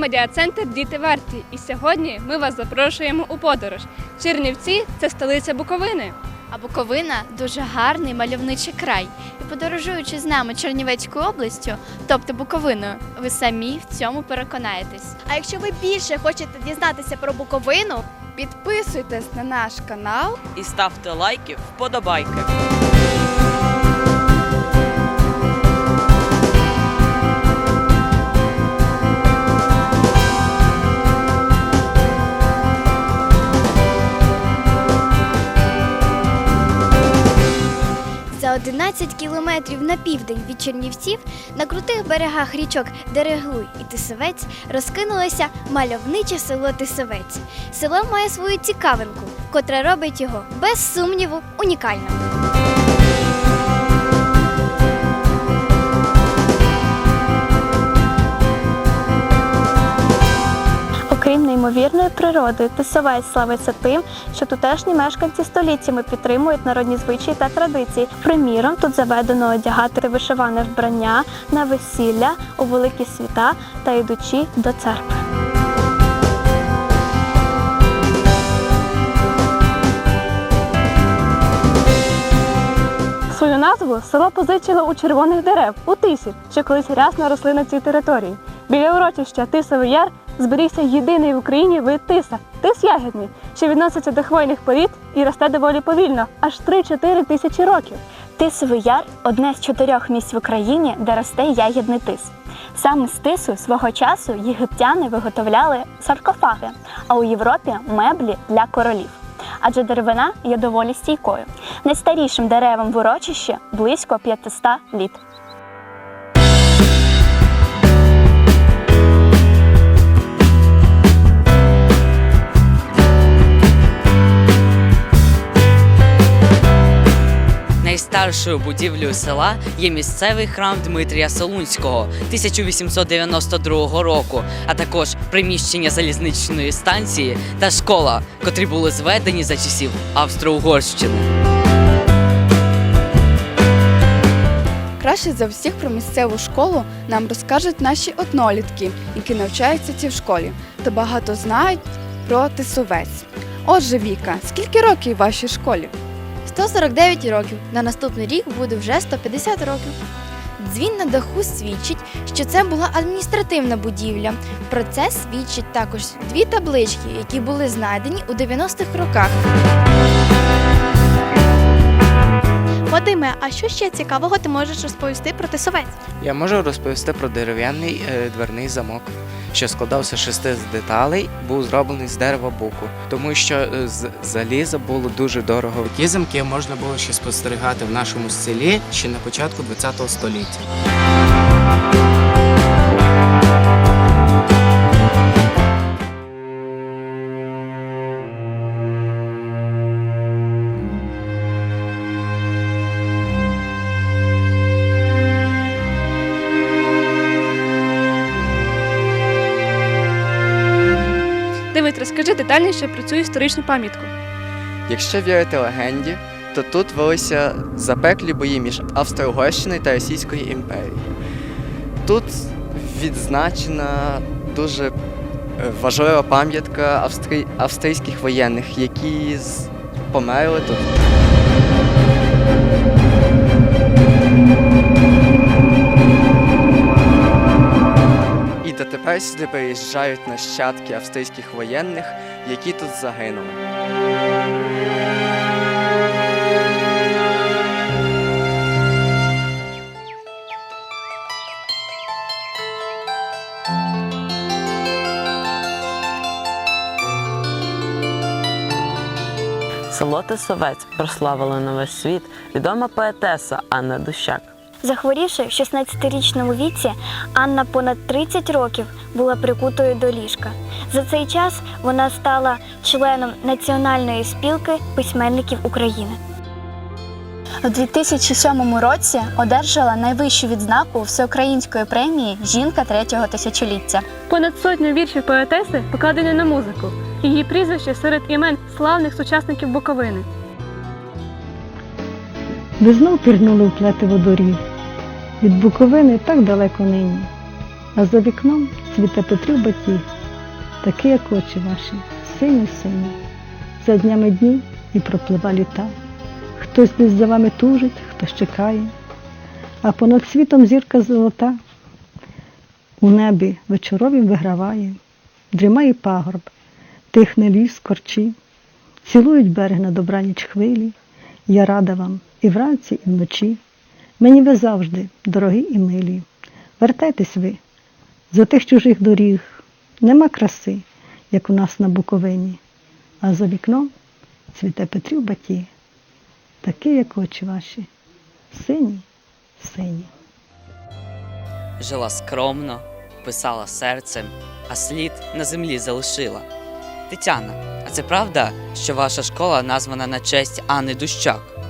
медіа-центр Діти варті. І сьогодні ми вас запрошуємо у подорож. Чернівці це столиця Буковини. А Буковина дуже гарний мальовничий край. І подорожуючи з нами Чернівецькою областю, тобто Буковиною, ви самі в цьому переконаєтесь. А якщо ви більше хочете дізнатися про Буковину, Підписуйтесь на наш канал. і ставте лайки, вподобайки. За 11 кілометрів на південь від Чернівців на крутих берегах річок Дереглуй і Тисовець розкинулося мальовниче село Тисовець. Село має свою цікавинку, котра робить його без сумніву унікальним. Окрім неймовірної природи, Тисовець славиться тим, що тутешні мешканці століттями підтримують народні звичаї та традиції. Приміром, тут заведено одягати вишиване вбрання на весілля у великі свята та йдучи до церкви. Свою назву село позичило у червоних дерев у тисі, що колись рясно росли на цій території. Біля урочища Тисовий яр зберігся єдиний в Україні вид тиса тис ягідний, що відноситься до хвойних порід і росте доволі повільно, аж 3-4 тисячі років. Тисовий яр одне з чотирьох місць в Україні, де росте ягідний тис. Саме з тису свого часу єгиптяни виготовляли саркофаги, а у Європі меблі для королів. Адже деревина є доволі стійкою. Найстарішим деревом в урочищі близько 500 літ. Найстаршою будівлею села є місцевий храм Дмитрія Солунського 1892 року, а також приміщення залізничної станції та школа, котрі були зведені за часів Австро-Угорщини. Краще за всіх про місцеву школу нам розкажуть наші однолітки, які навчаються цій школі, та багато знають про тисовець. Отже, Віка, скільки років вашій школі? 149 років. На наступний рік буде вже 150 років. Дзвін на даху свідчить, що це була адміністративна будівля. Про це свідчить також дві таблички, які були знайдені у 90-х роках. Вадиме, а що ще цікавого ти можеш розповісти про Тисовець? Я можу розповісти про дерев'яний е, дверний замок, що складався з шести з деталей, був зроблений з дерева буку, тому що е, з заліза було дуже дорого. Такі замки можна було ще спостерігати в нашому селі ще на початку ХХ століття. Давид, розкажи детальніше про цю історичну пам'ятку. Якщо вірити легенді, то тут велися запеклі бої між Австро-Угорщиною та Російською імперією. Тут відзначена дуже е, важлива пам'ятка австрій... австрійських воєнних, які померли тут. І дотепер сюди приїжджають нащадки австрійських воєнних, які тут загинули. Село Тисовець прославила на весь світ відома поетеса Анна Дущак. Захворівши в 16-річному віці, Анна понад 30 років була прикутою до ліжка. За цей час вона стала членом Національної спілки письменників України. У 2007 році одержала найвищу відзнаку всеукраїнської премії Жінка третього тисячоліття. Понад сотню віршів поетеси покладені на музику. Її прізвище серед імен славних сучасників Буковини. Ви знов пірнули в плетиво доріг. Від Буковини так далеко нині. А за вікном цвіте Петрів батіг, такий, як очі ваші, сині сині. За днями дні і проплива літа. Хтось десь за вами тужить, хтось чекає, а понад світом зірка золота. У небі вечоровім виграває, дрімає пагорб, тихне ліс, корчі, цілують берег на добраніч хвилі. Я рада вам і вранці, і вночі. Мені ви завжди, дорогі і милі. Вертайтесь ви з отих чужих доріг. Нема краси, як у нас на Буковині, а за вікном цвіте Петрів батіг, такий, як очі ваші, сині, сині. Жила скромно, писала серцем, а слід на землі залишила. Тетяна, а це правда, що ваша школа названа на честь Анни Дущак?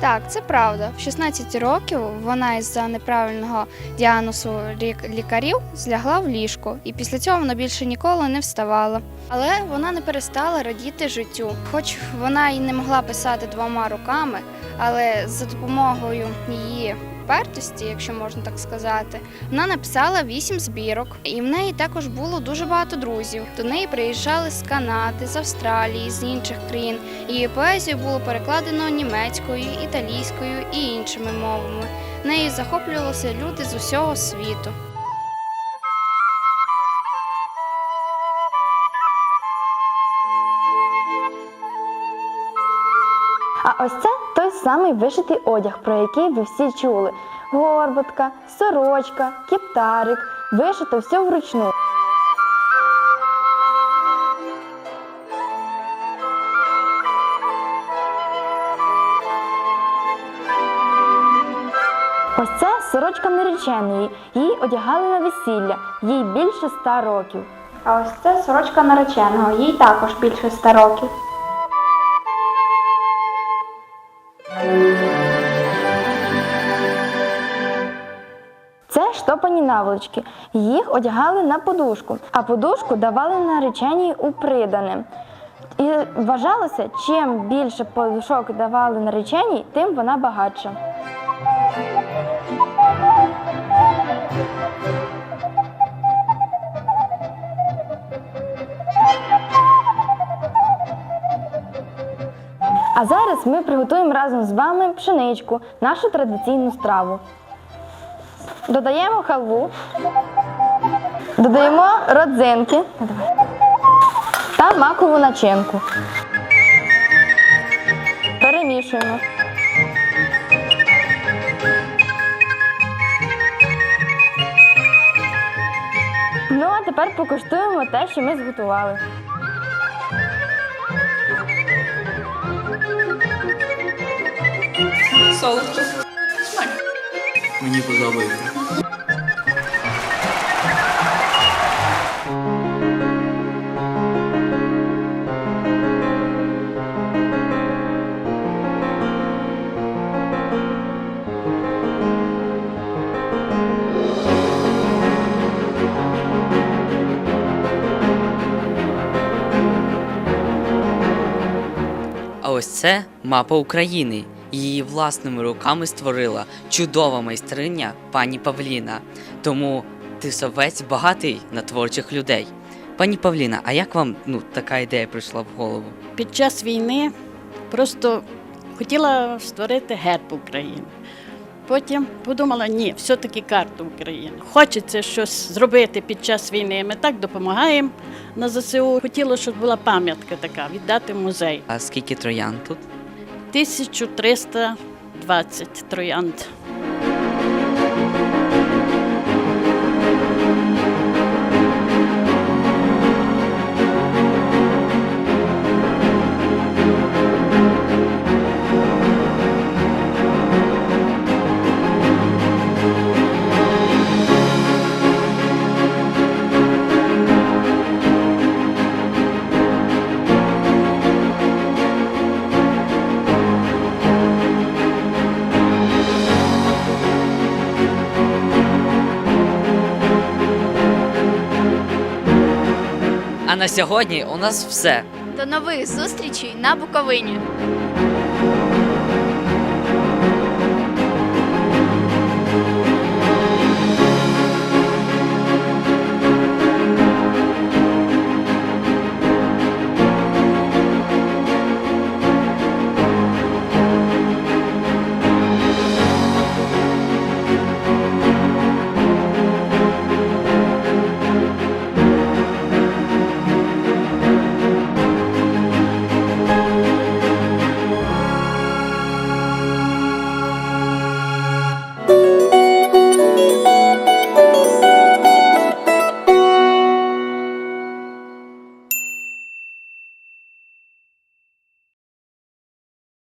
Так, це правда. В 16 років вона із-за неправильного діагнозу лік- лікарів злягла в ліжко, і після цього вона більше ніколи не вставала. Але вона не перестала радіти життю. Хоч вона і не могла писати двома руками, але за допомогою її впертості, якщо можна так сказати, вона написала вісім збірок, і в неї також було дуже багато друзів. До неї приїжджали з Канади, з Австралії, з інших країн. Її поезію було перекладено німецькою, італійською і іншими мовами. Нею захоплювалися люди з усього світу. А ось це той самий вишитий одяг, про який ви всі чули: горбатка, сорочка, кептарик, вишито все вручну. Ось це сорочка нареченої. Її одягали на весілля, їй більше ста років. А ось це сорочка нареченого, їй також більше ста років. Наволочки. Їх одягали на подушку, а подушку давали нареченій у придане. І вважалося, чим більше подушок давали нареченій, тим вона багатша. А зараз ми приготуємо разом з вами пшеничку, нашу традиційну страву. Додаємо халву, додаємо родзинки та макову начинку. Перемішуємо. Ну, а тепер покуштуємо те, що ми зготували. Мені подобається. Ось це мапа України. Її власними руками створила чудова майстриня пані Павліна. Тому тисовець багатий на творчих людей. Пані Павліна, а як вам ну, така ідея прийшла в голову? Під час війни просто хотіла створити герб України. Потім подумала, ні, все-таки карту України. Хочеться щось зробити під час війни. Ми так допомагаємо на ЗСУ. Хотіла, щоб була пам'ятка така, віддати музей. А скільки троян тут? 1320 троянд. На сьогодні у нас все. До нових зустрічей на Буковині!